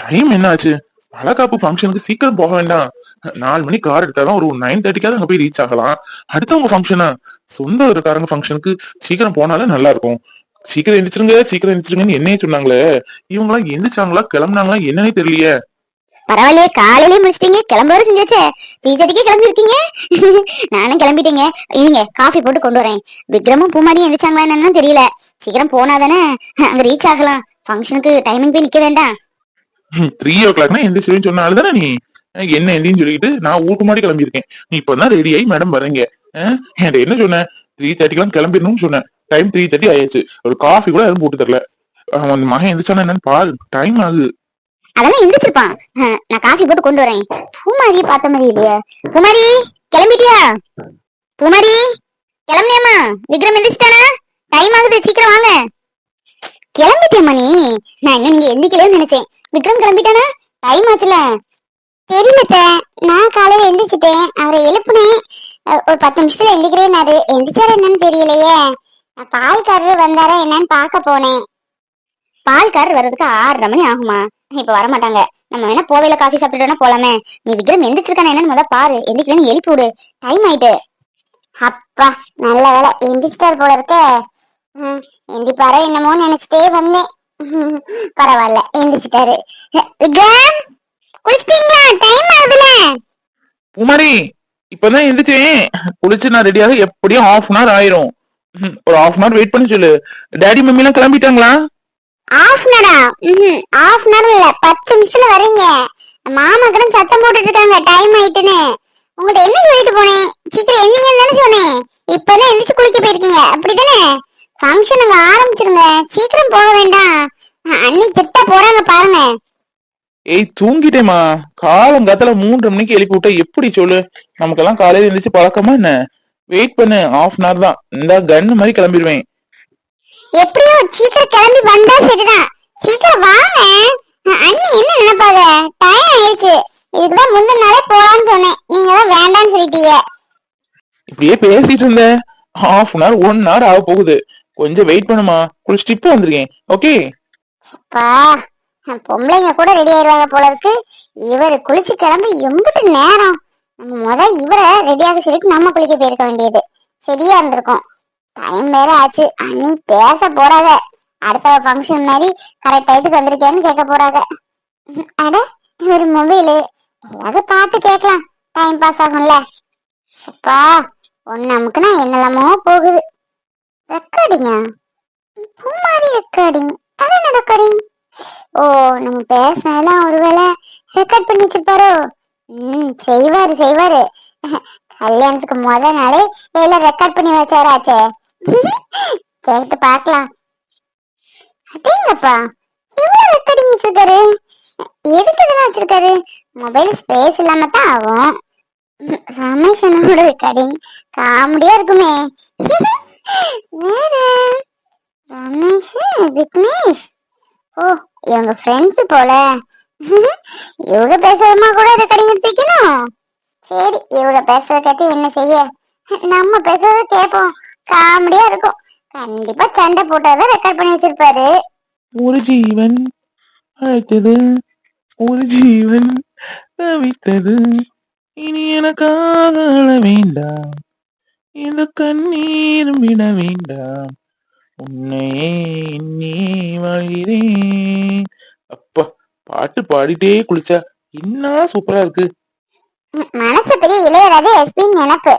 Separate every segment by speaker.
Speaker 1: Time என்னாச்சு? வளகாப்பு ஃபங்க்ஷனுக்கு சீக்கிரம் போக வேண்டாம். நாலு மணி கார் எடுத்தாதான் ஒரு நைன் தேர்ட்டிக்காவது அங்க போய் ரீச் ஆகலாம். அடுத்தவங்க ஃபங்க்ஷனா சொந்த ஊருக்காரங்க ஃபங்க்ஷனுக்கு சீக்கிரம் போனாலே நல்லா இருக்கும். சீக்கிரம் எந்திரிச்சிருங்க சீக்கிரம் எந்திரிச்சிருங்கன்னு என்னையே சொன்னாங்களே. இவங்க எல்லாம் எந்திரிச்சாங்களா கிளம்புனாங்களா என்னன்னே தெரியலையே.
Speaker 2: பரவாயில்லையே காலையிலே முடிச்சிட்டீங்க. கிளம்புற செஞ்சாச்சே. டீச்சர்க்கே கிளம்பி இருக்கீங்க நானும் கிளம்பிட்டேங்க. இருங்க காஃபி போட்டு கொண்டு வரேன். விக்ரமும் பூமாரியும் எந்திரிச்சாங்களா என்னன்னு தெரியல. சீக்கிரம் போனா தானே அங்க ரீச் ஆகலாம். ஃபங்க்ஷனுக்கு டைமிங் போய் நிக்க வேண்டாம்.
Speaker 1: த்ரீ ஓ கிளாக்னா எந்திரிச்சிருன்னு சொன்னால தானே நீ என்ன எந்தின்னு சொல்லிட்டு நான் ஊருக்கு முன்னாடி கிளம்பியிருக்கேன். நீ இப்பதான் ரெடி ஆகி மேடம் வரீங்க என்கிட்ட என்ன சொன்னேன் த்ரீ தேர்ட்டிக்கெல்லாம் கிளம்பிடணும்னு சொன்னேன் டைம் த்ரீ தேர்ட்டி ஆயிடுச்சு. ஒரு காஃபி கூட யாரும் போட்டு தரல. அவன் மகன் எந்திரிச்சானா என்னன்னு பாரு. டைம் ஆகுது.
Speaker 2: அதெல்லாம் எந்திரிச்சிருப்பான். நான் காஃபி போட்டு கொண்டு வரேன். பூமாரி பார்த்த மாதிரி இல்லையா. பூமாரி கிளம்பிட்டியா? பூமாரி கிளம்பியாமா விக்ரம் எந்திரிச்சிட்டானா? டைம் ஆகுது. சீக்கிரம் வாங்க. கிளம்பிட்டேன் மணி. நான் இன்னும் நீங்க எந்திரிக்கலன்னு நினைச்சேன். விக்ரம் கிளம்பிட்டானா? டைம் ஆச்சுல. தெரியலத்த நான் காலையில எந்திரிச்சிட்டேன். அவரை எழுப்புனேன் ஒரு பத்து நிமிஷத்துல எந்திரிக்கிறேன்னாரு எந்திரிச்சாரு என்னன்னு தெரியலையே. நான் பால்காரர் வந்தாரா என்னன்னு பார்க்க போனேன். பால்காரர் வர்றதுக்கு ஆறரை மணி ஆகுமா? இப்ப வர மாட்டாங்க நம்ம வேணா போவையில காஃபி சாப்பிட்டுட்டோம்னா போலாமே. நீ விக்ரம் எந்திரிச்சிருக்கானே என்னன்னு முத பாரு. எந்திரிக்கலன்னு எழுப்பி விடு. டைம் ஆயிட்டு. அப்பா நல்ல வேலை எந்திரிச்சிட்டாரு போல இருக்க. ஹம், எந்திரிப்பாரோ என்னமோ நினைச்சிட்டே வந்தேன். பரவாயில்ல எந்திரிச்சிட்டாரு. விக்ரம் குளிச்சிட்டீங்களா? டைம் ஆகுதுல.
Speaker 1: குமாரி இப்பதான் எந்திரிச்சேன். குளிச்சு நான் ரெடியாக எப்படியும் ஹாஃப் அன் ஹவர் ஆயிரும். ஒரு ஹாஃப் அன் ஹவர் வெயிட் பண்ணி சொல்லு. டாடி மம்மி எல்லாம் கிளம்பிட்டாங்களா?
Speaker 2: ஆஃப் அன் ம் ஆஃப் அன் இல்ல பத்து நிமிஷத்துல வரீங்க. மாமா கூட சத்தம் போட்டுட்டு இருக்காங்க டைம் ஆயிட்டுன்னு. உங்கள்ட்ட என்ன சொல்லிட்டு போனேன்? சீக்கிரம் எந்திரிங்கன்னு தானே சொன்னேன். இப்பதான் எந்திரிச்சு குளிக்க போயிருக்கீங்க. அப்படிதானே ஃபங்க்ஷன் அங்க ஆரம்பிச்சிருங்க. சீக்கிரம் போக வேண்டாம். அண்ணி திட்ட போறாங்க பாருங்க.
Speaker 1: ஏய் தூங்கிட்டேமா காலங்காத்தால மூன்றரை மணிக்கு எழுப்பி விட்டா எப்படி சொல்லு? நமக்கெல்லாம் காலையில எந்திரிச்சு பழக்கமா என்ன? வெயிட் பண்ணு. ஹாஃப் அன் ஹவர் தான். இந்த கன்னு மாதிரி கிளம்பிடுவேன்.
Speaker 2: எப்படியோ சீக்கிரம் கிளம்பி வந்தா சரிதான். சீக்கிரம் வாங்க. அண்ணி என்ன நினைப்பாங்க? டைம் ஆயிடுச்சு. இதுக்குதான் முந்தின நாளே போலான்னு சொன்னேன். நீங்க தான் வேண்டாம்னு சொல்லிட்டீங்க.
Speaker 1: இப்படியே பேசிட்டு இருந்த half an hour one hour ஆக போகுது கொஞ்சம் வெயிட் பண்ணுமா? குளிச்சுட்டு இப்போ வந்திருக்கேன். ஓகே
Speaker 2: அப்பா பொம்பளைங்க கூட ரெடி ஆயிருவாங்க போல இருக்கு இவர் குளிச்சு கிளம்பி எம்பிட்டு நேரம். நம்ம முத இவரை ரெடியாக சொல்லிட்டு நம்ம குளிக்க போயிருக்க வேண்டியது. சரியா இருந்திருக்கும். டைம் வேற ஆச்சு. அண்ணி பேச போறாங்க அடுத்த ஃபங்க்ஷன் மாதிரி கரெக்ட் டயத்துக்கு வந்திருக்கேன்னு கேட்க போறாங்க. ம், அட ஒரு மொபைலு ஏதாவது பாட்டு கேட்கலாம். டைம் பாஸ் ஆகும்ல. சப்பா ஒன்னு நமக்குன்னா என்னெல்லாமோ போகுது. ரெக்கார்டிங்கா பூமாரி ரெக்கார்டிங் அது என்ன ரெக்கார்டிங் ஓ நம்ம பேசினதெல்லாம் ஒருவேளை ரெக்கார்ட் பண்ணி வச்சிருப்பாரோ? ம் செய்வாரு செய்வாரு. கல்யாணத்துக்கு முத நாளே எல்லாம் ரெக்கார்ட் பண்ணி வச்சாராச்சே. கேட்டு பார்க்கலாம். அடேங்கப்பா இவ்வளோ ரெக்கார்டிங் வச்சிருக்காரு. எதுக்கு இதெல்லாம் வச்சிருக்காரு? மொபைல் ஸ்பேஸ் இல்லாம தான் ஆகும். ரமேஷ் என்னோட ரெக்கார்டிங் காமெடியா இருக்குமே. ரமேஷ் விக்னேஷ். ஓ இவங்க ஃப்ரெண்ட்ஸ் போல. இவங்க பேசுறதுமா கூட ரெக்கார்டிங் எடுத்துக்கணும் சரி இவங்க பேசுறத கேட்டு என்ன செய்ய? நம்ம பேசுறத கேட்போம். காமெடியா இருக்கும். கண்டிப்பா சண்டை போட்டாதான் ரெக்கார்ட் பண்ணி வச்சிருப்பாரு.
Speaker 1: ஒரு ஜீவன் அழைத்தது ஒரு ஜீவன் தவித்தது. இனி எனக்காக அழ வேண்டாம். இந்த கண்ணீரும் விட வேண்டாம். உன்னையே எண்ணி வாழ்கிறேன். அப்பா பாட்டு பாடிட்டே குளிச்சா என்ன சூப்பரா இருக்கு.
Speaker 2: மனசு பெரிய இளையராஜா எஸ்பின் நினப்பு.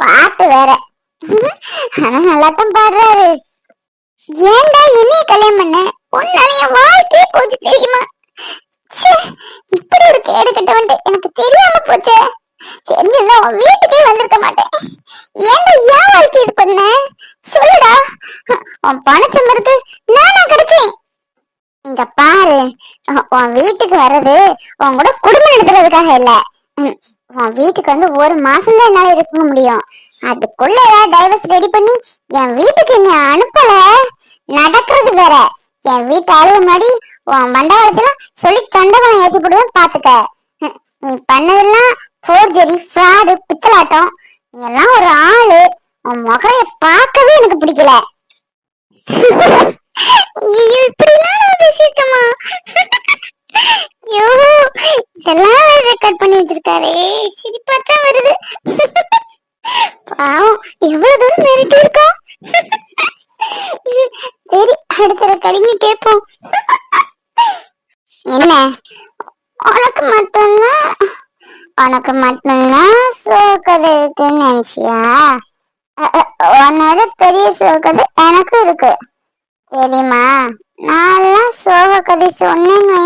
Speaker 2: பாட்டு வேற. ஆனா நல்லா தான் பாடுறாரு. ஏன்டா என்னைய கல்யாணம் பண்ண? உன்னால என் வாழ்க்கையே போச்சு தெரியுமா? இப்படி ஒரு கேடு கட்டவன்ட்டு எனக்கு தெரியாம போச்சே. தெரிஞ்சிருந்தா உன் வீட்டுக்கே வந்திருக்க மாட்டேன். ஏன்டா ஏன் வாழ்க்கை இது பண்ண? சொல்லுடா. உன் பணச்சம்பருக்கு நானா கிடைச்சேன். இங்க பாரு. உன் வீட்டுக்கு வர்றது உன் கூட குடும்பம் நடத்துறதுக்காக இல்ல. உன் வீட்டுக்கு வந்து ஒரு மாசம் தான் என்னால இருக்க முடியும். அதுக்குள்ள ஏதாவது டைவர்ஸ் ரெடி பண்ணி என் வீட்டுக்கு என்ன அனுப்பல? நடக்கிறது வேற. என் வீட்டு ஆளு முன்னாடி உன் மண்டபத்துல சொல்லி கண்டவன் ஏத்தி போடுவேன் பாத்துக்க. நீ பண்ணதெல்லாம் ஃபோர்ஜரி ஃப்ராடு பித்தலாட்டம் எல்லாம் ஒரு ஆளு. உன் முகரைய பார்க்கவே எனக்கு பிடிக்கல. இப்படிலாம் பேசியிருக்கமா ஐயோ இதெல்லாம் ரெக்கார்ட் பண்ணி வச்சிருக்காரே. சிரிப்பா வருது. பாவம் எவ்வளவு தூரம் மிரட்டி இருக்கா சரி அடுத்த ரெக்கார்டிங் கேட்போம். என்ன? உனக்கு மட்டும்தான் உனக்கு மட்டும்தான் சோகதை இருக்குன்னு நினைச்சியா? உன்னோட பெரிய சோகதை எனக்கு இருக்கு. தெரியுமா? நான்லாம் சோக கதை சொன்னேன்னு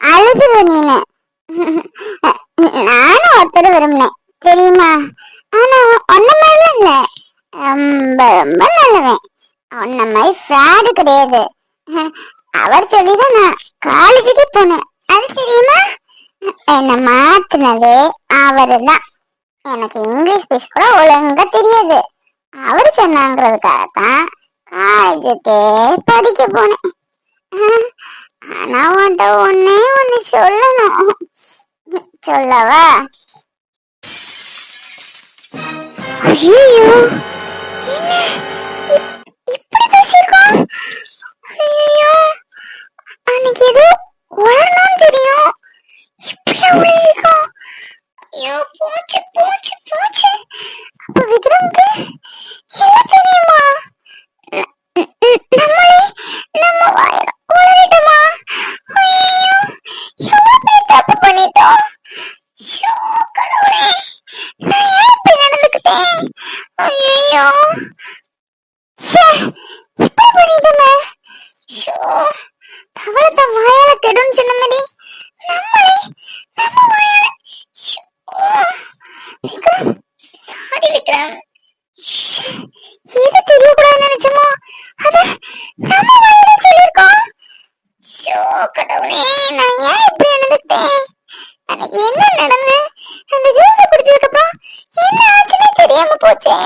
Speaker 2: அழுதுரு நீனு. நானும் ஒருத்தர் விரும்பினேன் தெரியுமா? ஆனா ஒன்ன மாதிரி இல்ல. ரொம்ப ரொம்ப நல்லவன். ஒன்ன மாதிரி ஃப்ராடு கிடையாது. அவர் சொல்லிதான் நான் காலேஜுக்கே போனேன். அது தெரியுமா? என்ன மாத்தினதே அவரு தான் எனக்கு இங்கிலீஷ் பேச கூட ஒழுங்கா தெரியாது. அவர் சொன்னாங்கிறதுக்காக தான் காலேஜுக்கே படிக்க போனேன். ஆனா உன்ட்ட ஒன்னே ஒண்ணு சொல்லணும். சொல்லவா? ஐயோ என்ன? இப்படி பேசிருக்கோம் ஐயோ அன்னைக்கு எது உளரணும்னு தெரியும். இப்படியா உளறிருக்கோம் ஐயோ போச்சு போச்சு போச்சு அப்ப விக்ரம்க்கு எல்லாம் தெரியுமா ந- ந- நம்மளே நம்ம வாயில உளறிட்டோமா ஐயோ எவ்வளவு பெரிய தப்பு பண்ணிட்டோம் ஐயோ, கடவுளே நான் ஏன் இப்படி நடந்துக்கிட்டேன் ஐயோ ச்சே, இப்படி பண்ணிட்டோமே ஐயோ தவளத்தை வாயால கெடுன்னு சொன்ன மாதிரி நம்மளே நம்ம வாயால ஐயோ, விக்ரம் சாரி விக்ரம் ச்சே, எது தெரியக்கூடாதுன்னு நினைச்சோமோ அத நம்ம வாயால சொல்லியிருக்கோம் ஐயோ கடவுளே நான் ஏன் இப்படி நடந்துட்டேன் எனக்கு என்ன அந்த ஜூஸ் குடிச்சதுக்கு அப்புறம் என்ன ஆச்சுன்னு தெரியாம போச்சே.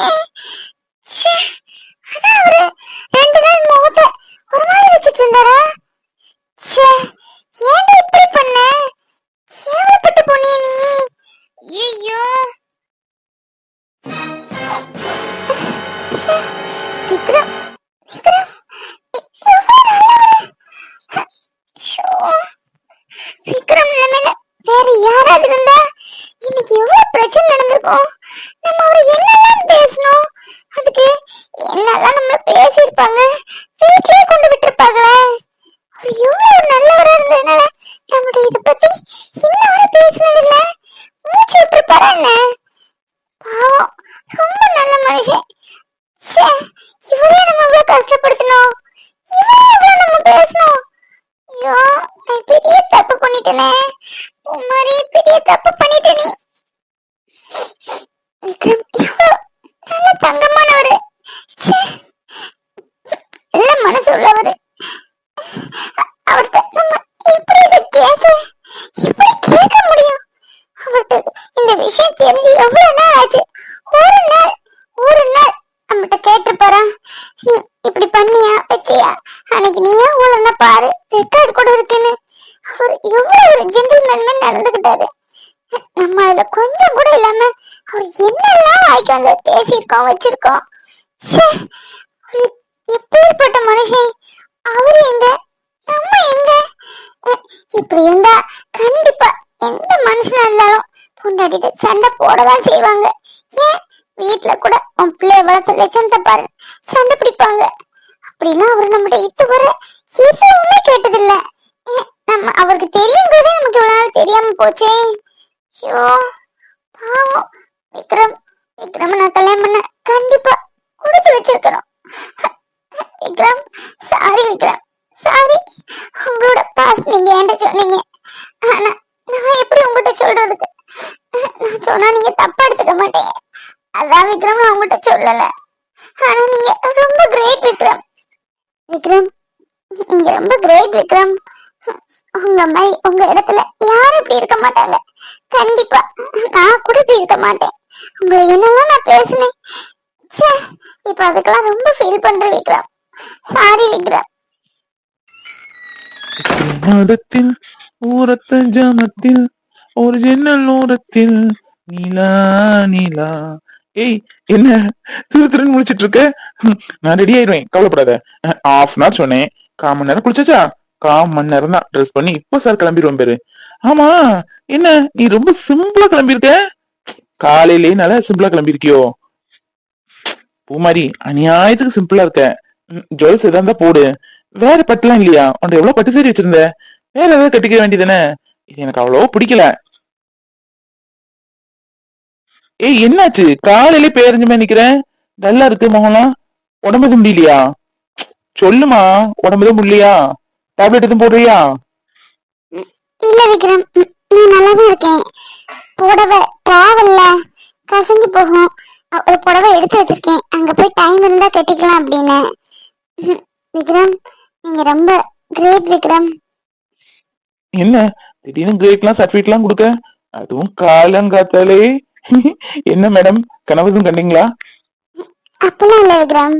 Speaker 2: என்னெல்லாம் நம்ம பேசியிருப்பாங்க வீட்லயே கொண்டு விட்டுருப்பாங்களே அவர் எவ்வளவு நல்லவரா இருந்ததுனால நம்முடைய இதை பத்தி இன்ன வரை பேசினது இல்ல மூச்சு விட்டுருப்பாரா என்ன பாவம் ரொம்ப நல்ல மனுஷன் ச்சே இவரே நம்ம இவ்வளவு கஷ்டப்படுத்தணும் இவரே இவ்வளவு நம்ம பேசணும் ஐயோ நான் பெரிய தப்பு பண்ணிட்டேனே உமாரி பெரிய தப்பு பண்ணிட்டேனே விக்ரம் எவ்வளவு நல்ல தங்கமானவரு ச்சே, நல்ல மனசு உள்ளவரு அவர்கிட்ட நம்ம எப்படி இதை கேட்க எப்படி கேட்க முடியும் அவர்கிட்ட இந்த விஷயம் தெரிஞ்சு எவ்வளவு நாள் ஆச்சு ஒரு நாள் ஒரு நாள் நம்மகிட்ட கேட்டிருப்பாரா நீ இப்படி பண்ணியா வச்சியா அன்னைக்கு நீயா ஊழல்னா பாரு ரெக்கார்டு கூட இருக்குன்னு அவர் எவ்வளவு ஒரு ஜென்டில்மேன் நடந்துகிட்டாரு நம்ம அதுல கொஞ்சம் கூட இல்லாம அவர் என்னெல்லாம் வாய்க்கு வந்து பேசியிருக்கோம் வச்சிருக்கோம் ச்சே, அவரு எப்பேற்பட்ட மனுஷன் அவரு எங்க நம்ம எங்க அஹ், இப்படி இருந்தா கண்டிப்பா எந்த மனுஷனா இருந்தாலும் பொண்டாட்டிட்டு சண்டை போடதான் செய்வாங்க. ஏன்? வீட்ல கூட உன் பிள்ளைய வளர்த்த லட்சணத்தை பாரு. சண்டை பிடிப்பாங்க. அப்படின்னா அவர் நம்மகிட்ட இதுவரை எதுவுமே கேட்டதில்ல. நம்ம அவருக்கு தெரியுங்கிறதே நமக்கு இவ்வளவு நாள் தெரியாம போச்சே. ஐயோ பாவம். விக்ரம் விக்ரம் நான் கல்யாணம் பண்ண கண்டிப்பா கொடுத்து வச்சிருக்கணும். விக்ரம் சாரி விக்ரம். சாரி உங்களோட பாஸ் நீங்க என்கிட்ட சொன்னீங்க. ஆனா நான் எப்படி உங்ககிட்ட சொல்றதுக்கு? நான் சொன்னா நீங்க தப்பா எடுத்துக்க மாட்டீங்க. அதான் விக்ரம் நான் உங்ககிட்ட சொல்லல. ஆனா நீங்க ரொம்ப கிரேட் விக்ரம். விக்ரம் நீங்க ரொம்ப கிரேட் விக்ரம். உங்க மாதிரி உங்க இடத்துல யாரும் இப்படி இருக்க மாட்டாங்க. கண்டிப்பா நான் கூட இப்படி இருக்க மாட்டேன். உங்களை என்னெல்லாம் நான் பேசினேன். ச்சே இப்ப அதுக்கெல்லாம் ரொம்ப ஃபீல் பண்ற விக்ரம். சாரி விக்ரம்.
Speaker 1: மதத்தில் ஊரத்த ஜாமத்தில் ஒரு ஜன்னல் ஓரத்தில் நீலா நீலா. ஏய் என்ன? திரு திருன்னு முடிச்சிட்டு இருக்க? நான் ரெடி ஆயிடுவேன். கவலைப்படாத. ஆஃப் அன் சொன்னேன். கால் மணி நேரம் குளிச்சாச்சா? கால் மணி நேரம் தான். ட்ரெஸ் பண்ணி இப்போ சார் கிளம்பிடுவோம் பேரு. ஆமா என்ன? நீ ரொம்ப சிம்பிளா கிளம்பியிருக்க காலையிலேயே நல்லா சிம்பிளா கிளம்பியிருக்கியோ பூமாரி அநியாயத்துக்கு சிம்பிளா இருக்க. ஜுவல்ஸ் எதா இருந்தா போடு. வேற பட்டுலாம் இல்லையா? உன்ட எவ்வளவு பட்டு சேரி வச்சிருந்த? வேற ஏதாவது கட்டிக்க வேண்டியதானே இது எனக்கு அவ்வளோ பிடிக்கல. ஏய் என்னாச்சு? காலையிலே பேரஞ்சுமே நிக்கிறேன். டல்லா இருக்கு முகம்லாம் உடம்பு எதுவும் முடியலையா? சொல்லுமா உடம்பு எதுவும் முடியலையா? டேப்லெட் எதுவும் போடுறியா?
Speaker 3: இல்ல விக்ரம் நான் நல்லா தான் இருக்கேன். புடவை டிராவல்ல கசங்கி போகும். ஒரு புடவை எடுத்து வச்சிருக்கேன். அங்க போய் டைம் இருந்தா கட்டிக்கலாம் அப்படின்னு. விக்ரம் நீங்க ரொம்ப கிரேட் விக்ரம்.
Speaker 1: என்ன? திடீர்னு கிரேட்லாம் சர்டிஃபிகேட்லாம் கொடுக்க? அதுவும் காலங்காத்தாலே. என்ன மேடம்? கனவுதும் கண்டீங்களா?
Speaker 3: அப்பெல்லாம் இல்ல விக்ரம்.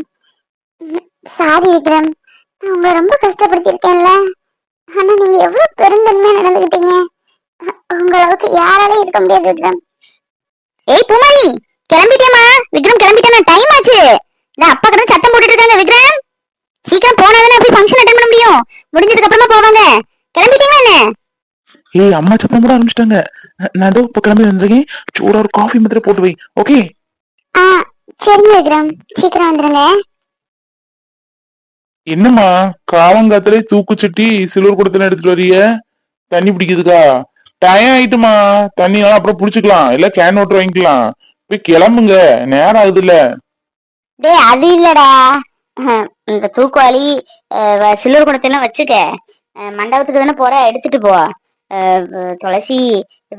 Speaker 3: சாரி விக்ரம். நான் உங்களை ரொம்ப கஷ்டப்படுத்திருக்கேன்ல ஆனா நீங்க எவ்வளவு பெருந்தன்மையா நடந்துகிட்டீங்க. உங்களுக்கு யாராலே இருக்க முடியாது விக்ரம். ஏய் பூமாரி கிளம்பிட்டேமா விக்ரம் கிளம்பிட்டேனா டைம் ஆச்சு. நான் அப்பா கிட்ட சத்தம் போட்டுட்டு இருக்காங்க விக்ரம். சீக்கிரம் போனாதானே போய் ஃபங்க்ஷன் அட்டன் பண்ண முடியும். முடிஞ்சதுக்கு அப்புறமா போவாங்க. கிளம்பிட்டீங்களா என்ன?
Speaker 1: ஏய் அம்மா சத்தம் போட ஆரம்பிச்சிட்டாங்க. நான் ஏதோ இப்ப கிளம்பி வந்திருக்கேன். சூடா ஒரு காஃபி மாத்திரம் போட்டு வை ஓகே
Speaker 3: ஆ சரிங்க விக்ரம். சீக்கிரம் வந்துருங்க.
Speaker 1: என்னம்மா காலங்காத்திலே தூக்குச்சட்டி சில்வர் குடத்துல எடுத்துட்டு வரிய தண்ணி பிடிக்குதுக்கா டயம் ஆயிட்டுமா தண்ணி எல்லாம் அப்புறம் புடிச்சுக்கலாம். இல்ல கேன் வாட்டர் வாங்கிக்கலாம். போய் கிளம்புங்க. நேரம் ஆகுது இல்ல
Speaker 3: டேய் அது இல்லடா. இந்த தூக்குவாளி சில்வர் குடத்தெல்லாம் வச்சுக்க. மண்டபத்துக்கு தானே போற? எடுத்துட்டு போ. துளசி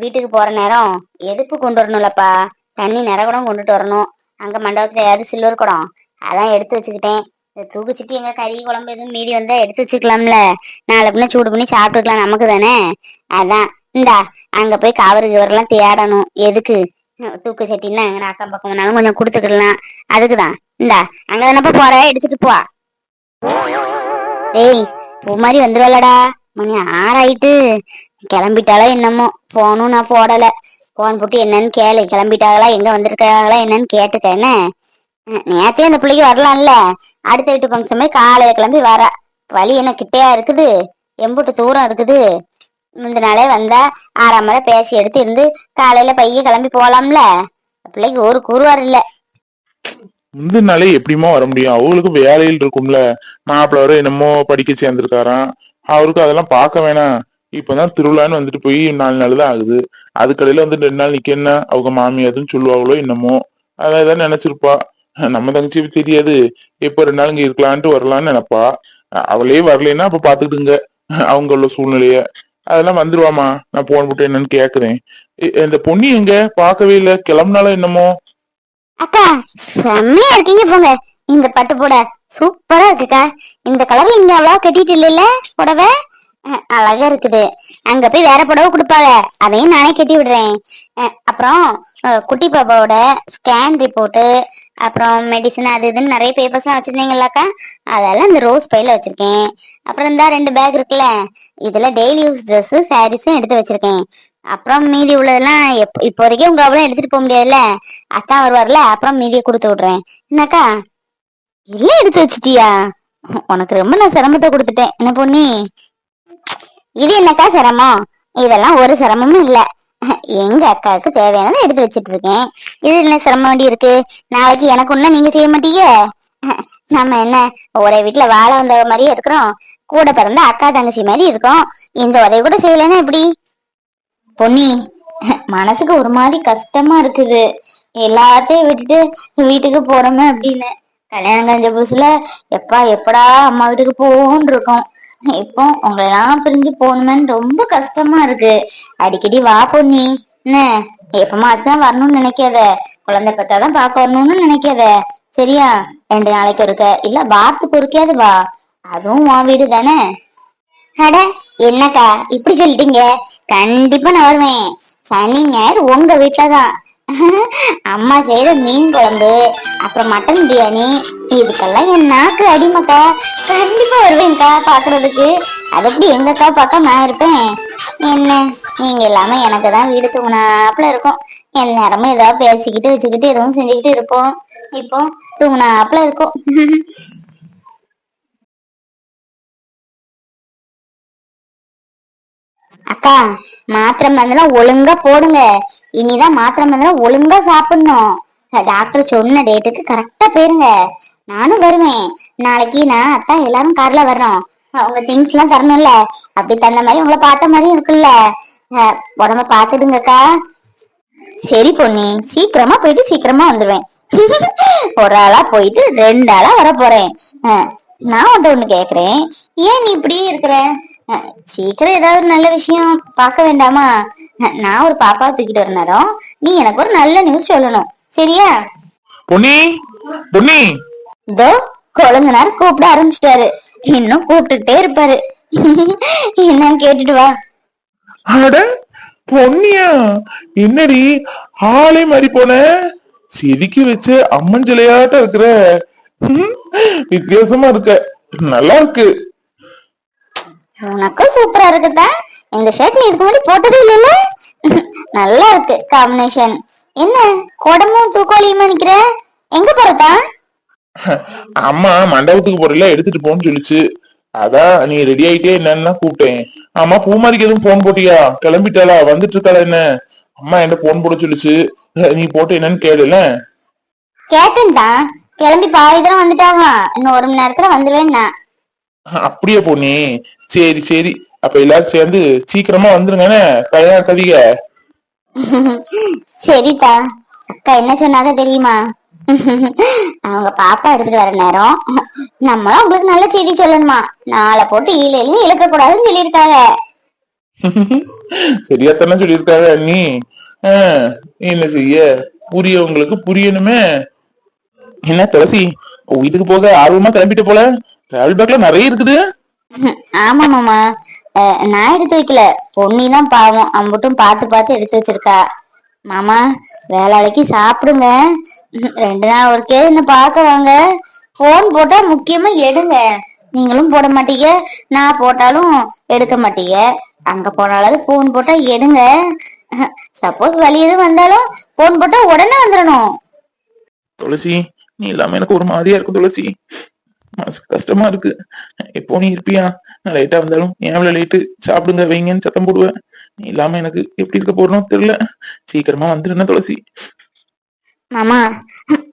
Speaker 3: வீட்டுக்கு போற நேரம் எதுப்பு கொண்டு வரணும்லப்பா? தண்ணி நிற குடம் கொண்டுட்டு வரணும். அங்க மண்டபத்துல ஏதாவது சில்வர் குடம்? அதான் எடுத்து வச்சுக்கிட்டேன். தூக்குச்சிட்டு எங்க கறி குழம்பு எதுவும் மீதி வந்தா எடுத்து வச்சுக்கலாம்ல. நாளை பின்ன சூடு பண்ணி சாப்பிட்டுக்கலாம். நமக்கு தானே? அதான். இந்தா அங்க போய் கவரு கவரெல்லாம் தேடணும். எதுக்கு? தூக்கு சட்டின்னா எங்க அக்கம் பக்கம் வேணாலும் கொஞ்சம் கொடுத்துக்கலாம். அதுக்குதான். இந்தா அங்க தானப்பா போற? எடுத்துட்டு போ. டேய் பூ மாதிரி வந்துருவலடா மணி ஆறாயிட்டு. கிளம்பிட்டாலோ என்னமோ? போனும் நான் போடல. போன் போட்டு என்னன்னு கேளு. கிளம்பிட்டாங்களா எங்க வந்திருக்காங்களா என்னன்னு கேட்டுக்கேன்னு நேத்தே அந்த பிள்ளைக்கு வரலாம்ல. அடுத்த வீட்டு ஃபங்க்ஷன் போய் காலையில கிளம்பி வர. வழி என்ன கிட்டையா இருக்குது? எம்புட்டு தூரம் இருக்குது. முந்தின நாளே வந்தா ஆறாம் மலை பேசி எடுத்து இருந்து காலையில பைய கிளம்பி போலாம்ல. பிள்ளைக்கு ஒரு கூறுவார் இல்ல.
Speaker 1: முந்தின நாளே எப்படிமா வர முடியும்? அவங்களுக்கு வேலையில் இருக்கும்ல. மாப்பிள்ள வர என்னமோ படிக்க சேர்ந்திருக்காராம். அவருக்கு அதெல்லாம் பார்க்க வேணாம். இப்பதான் திருவிழான்னு வந்துட்டு போய் நாலு நாள் தான் ஆகுது அதுக்கடையில வந்து ரெண்டு நாள் நிக்க என்ன? அவங்க மாமியாதுன்னு சொல்லுவாங்களோ என்னமோ. அதான் ஏதாவது நினைச்சிருப்பா. நம்ம தங்கச்சி தெரியாது. இப்ப ரெண்டு நாள் இங்க இருக்கலான்ட்டு வரலாம்னு நினைப்பா. அவளே வரலைன்னா அப்ப பாத்துக்கிட்டுங்க. அவங்க உள்ள சூழ்நிலைய. அதெல்லாம் வந்துருவாமா நான் போன் போட்டு என்னன்னு கேக்குறேன். இந்த பொண்ணு எங்க? பாக்கவே இல்ல. கிளம்புனாலும் என்னமோ?
Speaker 3: அக்கா செம்மையா இருக்கீங்க போங்க. இந்த பட்டு போட சூப்பரா இருக்குக்கா. இந்த கலர்ல இங்க அவ்வளவா கட்டிட்டு இல்ல புடவை? அழகா இருக்குது. அங்க போய் வேற புடவை கொடுப்பாங்க. அதையும் நானே கட்டி விடுறேன். அப்புறம் குட்டி பாப்பாவோட ஸ்கேன் ரிப்போர்ட்டு அப்புறம் மெடிசன் அது இதுன்னு நிறைய பேப்பர்ஸ்லாம் வச்சிருந்தீங்களாக்கா? அதெல்லாம் இந்த ரோஸ் பையில வச்சிருக்கேன். அப்புறம் இந்த ரெண்டு பேக் இருக்குல்ல? இதுல டெய்லி யூஸ் ட்ரெஸ் சாரீஸும் எடுத்து வச்சிருக்கேன். அப்புறம் மீதி உள்ளதெல்லாம் இப்போதைக்கு உங்க அவ்வளோ எடுத்துட்டு போக முடியாதுல்ல? அத்தான் வருவார்ல? அப்புறம் மீதியை கொடுத்து விடுறேன். என்னக்கா? இல்ல எடுத்து வச்சிட்டியா? உனக்கு ரொம்ப நான் சிரமத்தை கொடுத்துட்டேன். என்ன பொண்ணி இது என்னக்கா சிரமம்? இதெல்லாம் ஒரு சிரமமும் இல்ல. எங்க அக்காவுக்கு தேவையானதை எடுத்து வச்சிட்டு இருக்கேன் இது என்ன சிரமம் வேண்டி இருக்கு? நாளைக்கு எனக்கு ஒண்ணு நீங்க செய்ய மாட்டீங்க? நம்ம என்ன ஒரே வீட்டுல வாழ வந்த மாதிரியே இருக்கிறோம். கூட பிறந்த அக்கா தங்கச்சி மாதிரி இருக்கோம். இந்த உதவி கூட செய்யலைன்னா எப்படி? பொன்னி மனசுக்கு ஒரு மாதிரி கஷ்டமா இருக்குது. எல்லாத்தையும் விட்டுட்டு வீட்டுக்கு போறோமே அப்படின்னு. கல்யாணம் கழிஞ்ச புதுசுல எப்பா எப்படா அம்மா வீட்டுக்கு போவோம்னு இருக்கோம். இப்போ உங்களெல்லாம் பிரிஞ்சு போகணுமேன்னு ரொம்ப கஷ்டமா இருக்கு. அடிக்கடி வா பொன்னி. என்ன? எப்பமாச்சும் வரணும்னு நினைக்காத. குழந்தை பெத்தாதான் பார்க்க வரணும்னு நினைக்காத. சரியா? ரெண்டு நாளைக்கு ஒருக்க. இல்ல வாரத்துக்கு ஒருக்கையாவது வா. அதுவும் உன் வீடு தானே? அட என்னக்கா இப்படி சொல்லிட்டீங்க? கண்டிப்பா நான் வருவேன். சனி ஞாயிறு உங்க வீட்டுலதான் அம்மா செய்யற மீன் குழம்பு அப்புறம் மட்டன் பிரியாணி இதுக்கெல்லாம் என் நாக்கு அடிமக்கா. கண்டிப்பா வருவேன்க்கா பாக்குறதுக்கு. அது எப்படி எங்கக்கா பார்க்க நான் இருப்பேன்? என்ன? நீங்க இல்லாம எனக்கு தான் வீடு தூங்கினாப்புல இருக்கும். என் நேரமும் ஏதாவது பேசிக்கிட்டு வச்சுக்கிட்டு எதுவும் செஞ்சுக்கிட்டு இருப்போம். இப்போ தூங்கினாப்புல இருக்கும். அக்கா மாத்திரை மருந்தெல்லாம் ஒழுங்கா போடுங்க. இனிதான் மாத்திரை மருந்தெல்லாம் ஒழுங்கா சாப்பிடணும். டாக்டர் சொன்ன டேட்டுக்கு கரெக்டா போயிருங்க. நானும் வருவேன். நாளைக்கு நான் அத்தான் எல்லாரும் கார்ல வர்றோம். உங்க திங்ஸ் எல்லாம் தரணும்ல. அப்படி தந்த மாதிரி உங்களை பார்த்த மாதிரி இருக்குல்ல உடம்ப பாத்துடுங்கக்கா சரி பொன்னி சீக்கிரமா போயிட்டு சீக்கிரமா வந்துருவேன். ஒரு ஆளா போயிட்டு ரெண்டு ஆளா வர போறேன் நான் உன்ட்ட ஒண்ணு கேக்குறேன். ஏன் நீ இப்படியே இருக்கிற? சீக்கிரம் ஏதாவது ஒரு நல்ல விஷயம் பார்க்க வேண்டாமா? நான் ஒரு பாப்பா தூக்கிட்டு வர நேரம் நீ எனக்கு ஒரு நல்ல நியூஸ் சொல்லணும். சரியா?
Speaker 1: பொன்னி பொன்னி.
Speaker 3: இதோ கொழுந்தனார் கூப்பிட ஆரம்பிச்சிட்டாரு. இன்னும் கூப்பிட்டுட்டே இருப்பாரு. என்னன்னு கேட்டுட்டு வா.
Speaker 1: அட பொன்னியா என்னடி ஆளே மாறி போன? சிரிக்கி வச்சு அம்மன் சிலையாட்ட இருக்கிற. வித்தியாசமா இருக்க. நல்லா இருக்கு.
Speaker 3: உனக்கும் சூப்பரா இருக்குதா? இந்த ஷர்ட் நீ இதுக்கு முன்னாடி போட்டதே இல்லைல்ல? நல்லா இருக்கு காம்பினேஷன் என்ன குடமும் தூக்கோலியுமா நிக்கிற? எங்க போறதா
Speaker 1: அம்மா மண்டபத்துக்கு போறல எடுத்துட்டு போன்னு சொல்லிச்சு. அதான் நீ ரெடி ஆயிட்டே என்னன்னு கூப்பிட்டேன். ஆமா பூமாரிக்கு எதுவும் போன் போட்டியா? கிளம்பிட்டாளா? வந்துட்டு இருக்காளா என்ன? அம்மா என்ன போன் போட சொல்லிச்சு. நீ போட்டு என்னன்னு கேளுல.
Speaker 3: கேட்டேன்டா. கிளம்பி பாதி தூரம் வந்துட்டாங்க இன்னும் ஒரு மணி நேரத்துல வந்துருவேன்னா.
Speaker 1: அப்படியே பொண்ணி. சரி சரி. அப்ப எல்லாரும் சேர்ந்து சீக்கிரமா வந்துருங்க கல்யாண கதிக
Speaker 3: சரிதா அக்கா என்ன சொன்னாங்க தெரியுமா? அவங்க பாப்பா எடுத்துட்டு வர நேரம் நம்மளும் உங்களுக்கு நல்ல செய்தி சொல்லணுமா? நாளை போட்டு ஈழையிலும் இழக்க கூடாதுன்னு சொல்லியிருக்காங்க.
Speaker 1: சரியாத்தானே சொல்லியிருக்காங்க நீ ஆஹ், என்ன செய்ய? புரியவங்களுக்கு புரியணுமே. என்ன துளசி வீட்டுக்கு போக ஆர்வமா கிளம்பிட்டு போல? டிராவல் பேக்ல நிறைய இருக்குது.
Speaker 3: ஆமா மாமா. நான் எடுத்து வைக்கல. பொன்னி தான் பாவம் அம்புட்டும் பார்த்து பார்த்து எடுத்து வச்சிருக்கா. மாமா வேலைக்கு சாப்பிடுங்க. ரெண்டு நாள் ஒருக்கே என்ன பார்க்க வாங்க போன் போட்டா முக்கியமா எடுங்க. நீங்களும் போட மாட்டீங்க. நான் போட்டாலும் எடுக்க மாட்டீங்க. அங்க போனாலும் போன் போட்டா எடுங்க. சப்போஸ் வலி எதுவும் வந்தாலும் போன் போட்டா உடனே வந்துடணும்
Speaker 1: துளசி நீ இல்லாம எனக்கு ஒரு மாதிரியா இருக்கு துளசி. மனசு கஷ்டமா இருக்கு. எப்போ நீ இருப்பியா? நான் லேட்டா வந்தாலும் ஏன் லேட்டு சாப்பிடுங்க வைங்கன்னு சத்தம் போடுவேன். நீ இல்லாம எனக்கு எப்படி இருக்க போறணும் தெரியல. சீக்கிரமா வந்துருந்தேன் துளசி.
Speaker 3: மாமா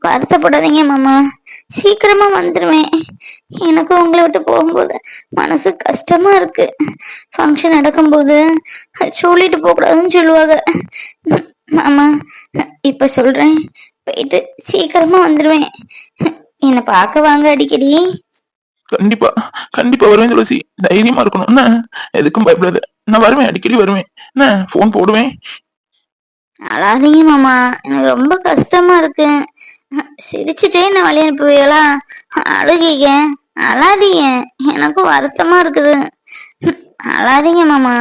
Speaker 3: வருத்தப்படாதீங்க மாமா. சீக்கிரமா வந்துருவேன். எனக்கும் உங்களை விட்டு போகும்போது மனசு கஷ்டமா இருக்கு. ஃபங்க்ஷன் நடக்கும்போது சொல்லிட்டு போகக்கூடாதுன்னு சொல்லுவாங்க. மாமா இப்ப சொல்றேன். போயிட்டு சீக்கிரமா வந்துருவேன். என்னை பார்க்க வாங்க அடிக்கடி.
Speaker 1: கண்டிப்பா கண்டிப்பா வருவேன் துளசி. தைரியமா இருக்கணும். என்ன எதுக்கும் பயப்படாத. நான் வருவேன் அடிக்கடி வருவேன். என்ன போன் போடுவேன்.
Speaker 3: அழாதீங்க மாமா. எனக்கு ரொம்ப கஷ்டமா இருக்கு. சிரிச்சுட்டே நான் வழி அனுப்புவீங்களா? அழுகிங்க. அழாதீங்க. எனக்கும் வருத்தமா இருக்குது. அழாதீங்க மாமா.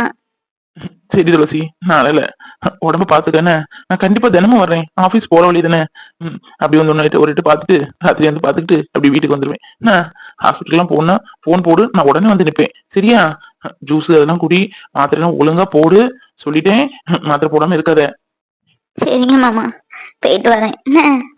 Speaker 1: சரி துளசி நான் அழல உடம்ப பாத்துக்கன்னு நான் கண்டிப்பா தினமும் வர்றேன். ஆபீஸ் போற வழி தானே. அப்படி வந்து ஒன்னு ஒரு இட்டு பாத்துட்டு ராத்திரி வந்து பாத்துக்கிட்டு அப்படி வீட்டுக்கு வந்துருவேன். நான் ஹாஸ்பிட்டல்லாம் போனா போன் போடு. நான் உடனே வந்து நிப்பேன். சரியா? ஜூஸ் அதெல்லாம் குடி மாத்திரை எல்லாம் ஒழுங்கா போடு. சொல்லிட்டேன். மாத்திரை போடாம இருக்காத.
Speaker 3: சரிங்க மாமா. போயிட்டு வரேன்.